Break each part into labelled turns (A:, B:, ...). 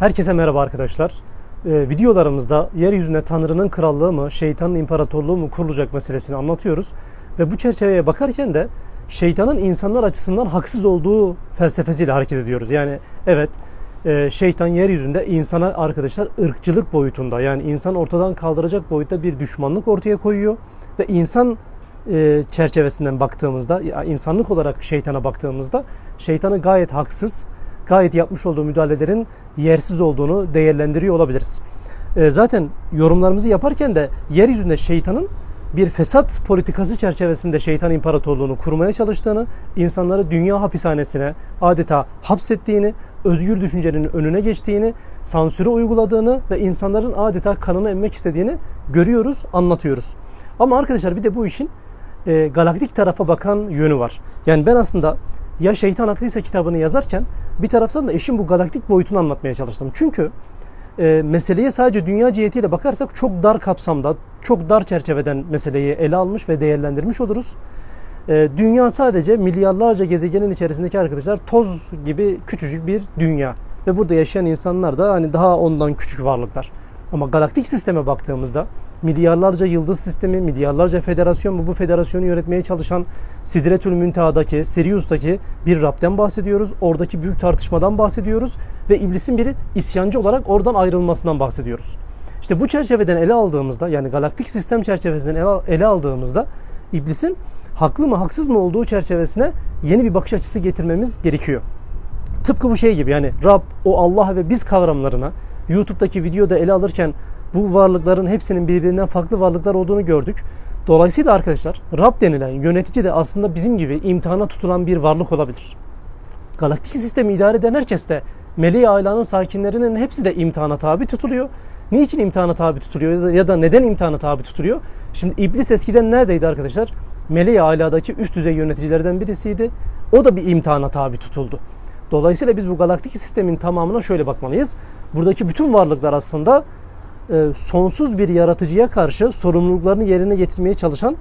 A: Herkese merhaba arkadaşlar. Ee, videolarımızda yeryüzünde Tanrı'nın krallığı mı, şeytanın imparatorluğu mu kurulacak meselesini anlatıyoruz. Ve bu çerçeveye bakarken de şeytanın insanlar açısından haksız olduğu felsefesiyle hareket ediyoruz. Yani evet e, şeytan yeryüzünde insana arkadaşlar ırkçılık boyutunda yani insan ortadan kaldıracak boyutta bir düşmanlık ortaya koyuyor. Ve insan e, çerçevesinden baktığımızda, insanlık olarak şeytana baktığımızda şeytanı gayet haksız, gayet yapmış olduğu müdahalelerin yersiz olduğunu değerlendiriyor olabiliriz. E, zaten yorumlarımızı yaparken de yeryüzünde şeytanın bir fesat politikası çerçevesinde şeytan imparatorluğunu kurmaya çalıştığını, insanları dünya hapishanesine adeta hapsettiğini, özgür düşüncenin önüne geçtiğini, sansürü uyguladığını ve insanların adeta kanını emmek istediğini görüyoruz, anlatıyoruz. Ama arkadaşlar bir de bu işin e, galaktik tarafa bakan yönü var. Yani ben aslında ya Şeytan Haklıysa kitabını yazarken bir taraftan da işin bu galaktik boyutunu anlatmaya çalıştım. Çünkü e, meseleye sadece dünya cihetiyle bakarsak çok dar kapsamda, çok dar çerçeveden meseleyi ele almış ve değerlendirmiş oluruz. E, dünya sadece milyarlarca gezegenin içerisindeki arkadaşlar toz gibi küçücük bir dünya. Ve burada yaşayan insanlar da hani daha ondan küçük varlıklar. Ama galaktik sisteme baktığımızda milyarlarca yıldız sistemi, milyarlarca federasyon bu bu federasyonu yönetmeye çalışan Sidretül Münteha'daki, Sirius'taki bir Rab'den bahsediyoruz. Oradaki büyük tartışmadan bahsediyoruz ve iblisin bir isyancı olarak oradan ayrılmasından bahsediyoruz. İşte bu çerçeveden ele aldığımızda yani galaktik sistem çerçevesinden ele aldığımızda iblisin haklı mı haksız mı olduğu çerçevesine yeni bir bakış açısı getirmemiz gerekiyor. Tıpkı bu şey gibi yani Rab, o Allah ve biz kavramlarına YouTube'daki videoda ele alırken bu varlıkların hepsinin birbirinden farklı varlıklar olduğunu gördük. Dolayısıyla arkadaşlar Rab denilen yönetici de aslında bizim gibi imtihana tutulan bir varlık olabilir. Galaktik sistemi idare eden herkes de Meleği Aila'nın sakinlerinin hepsi de imtihana tabi tutuluyor. Niçin imtihana tabi tutuluyor ya da, ya da neden imtihana tabi tutuluyor? Şimdi iblis eskiden neredeydi arkadaşlar? Meleği Aila'daki üst düzey yöneticilerden birisiydi. O da bir imtihana tabi tutuldu. Dolayısıyla biz bu galaktik sistemin tamamına şöyle bakmalıyız. Buradaki bütün varlıklar aslında e, sonsuz bir yaratıcıya karşı sorumluluklarını yerine getirmeye çalışan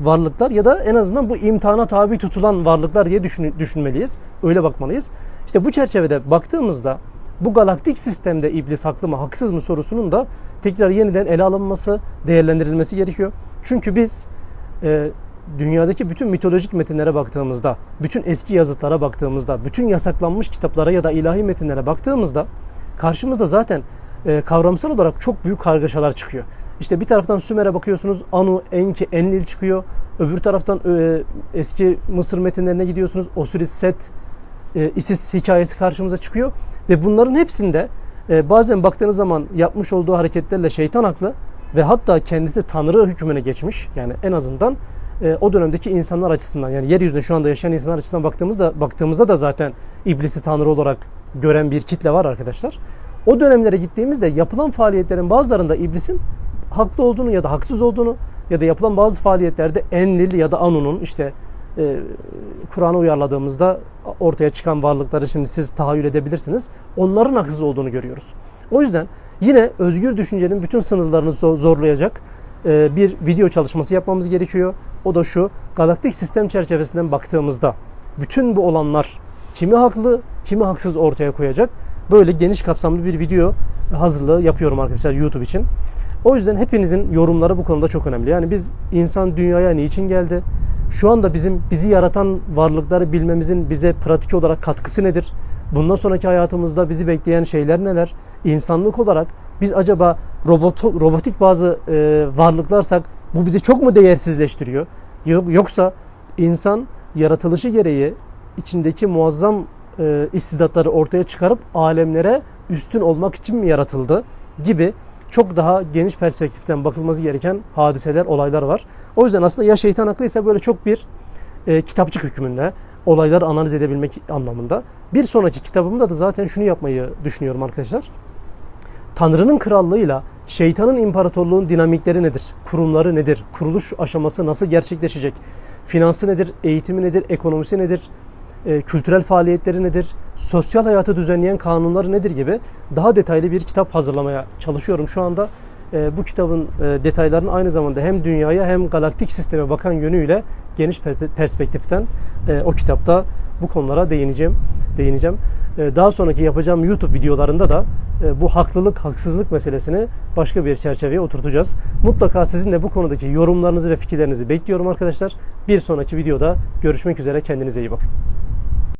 A: varlıklar ya da en azından bu imtihana tabi tutulan varlıklar diye düşün, düşünmeliyiz. Öyle bakmalıyız. İşte bu çerçevede baktığımızda bu galaktik sistemde iblis haklı mı haksız mı sorusunun da tekrar yeniden ele alınması, değerlendirilmesi gerekiyor. Çünkü biz e, dünyadaki bütün mitolojik metinlere baktığımızda, bütün eski yazıtlara baktığımızda, bütün yasaklanmış kitaplara ya da ilahi metinlere baktığımızda karşımızda zaten e, kavramsal olarak çok büyük kargaşalar çıkıyor. İşte bir taraftan Sümer'e bakıyorsunuz Anu, Enki, Enlil çıkıyor. Öbür taraftan e, eski Mısır metinlerine gidiyorsunuz. Osiris, Set, e, Isis hikayesi karşımıza çıkıyor. Ve bunların hepsinde e, bazen baktığınız zaman yapmış olduğu hareketlerle şeytan haklı ve hatta kendisi Tanrı hükmüne geçmiş. Yani en azından e, o dönemdeki insanlar açısından yani yeryüzünde şu anda yaşayan insanlar açısından baktığımızda baktığımızda da zaten iblisi Tanrı olarak gören bir kitle var arkadaşlar. O dönemlere gittiğimizde yapılan faaliyetlerin bazılarında iblisin haklı olduğunu ya da haksız olduğunu ya da yapılan bazı faaliyetlerde Enlil ya da Anu'nun işte e, Kur'an'a uyarladığımızda ortaya çıkan varlıkları şimdi siz tahayyül edebilirsiniz. Onların haksız olduğunu görüyoruz. O yüzden yine özgür düşüncenin bütün sınırlarını zorlayacak bir video çalışması yapmamız gerekiyor. O da şu, galaktik sistem çerçevesinden baktığımızda bütün bu olanlar kimi haklı, kimi haksız ortaya koyacak. Böyle geniş kapsamlı bir video hazırlığı yapıyorum arkadaşlar YouTube için. O yüzden hepinizin yorumları bu konuda çok önemli. Yani biz insan dünyaya niçin geldi? Şu anda bizim bizi yaratan varlıkları bilmemizin bize pratik olarak katkısı nedir? Bundan sonraki hayatımızda bizi bekleyen şeyler neler? İnsanlık olarak biz acaba robot, robotik bazı e, varlıklarsak bu bizi çok mu değersizleştiriyor? Yoksa insan yaratılışı gereği içindeki muazzam e, istidatları ortaya çıkarıp alemlere üstün olmak için mi yaratıldı gibi çok daha geniş perspektiften bakılması gereken hadiseler, olaylar var. O yüzden aslında ya şeytan haklıysa böyle çok bir e, kitapçık hükmünde olayları analiz edebilmek anlamında. Bir sonraki kitabımda da zaten şunu yapmayı düşünüyorum arkadaşlar. Tanrı'nın krallığıyla şeytanın imparatorluğun dinamikleri nedir? Kurumları nedir? Kuruluş aşaması nasıl gerçekleşecek? Finansı nedir? Eğitimi nedir? Ekonomisi nedir? E, kültürel faaliyetleri nedir? Sosyal hayatı düzenleyen kanunları nedir gibi daha detaylı bir kitap hazırlamaya çalışıyorum şu anda. E, bu kitabın e, detaylarını aynı zamanda hem dünyaya hem galaktik sisteme bakan yönüyle geniş perspektiften e, o kitapta bu konulara değineceğim. Değineceğim. E, daha sonraki yapacağım YouTube videolarında da e, bu haklılık, haksızlık meselesini başka bir çerçeveye oturtacağız. Mutlaka sizin de bu konudaki yorumlarınızı ve fikirlerinizi bekliyorum arkadaşlar. Bir sonraki videoda görüşmek üzere. Kendinize iyi bakın.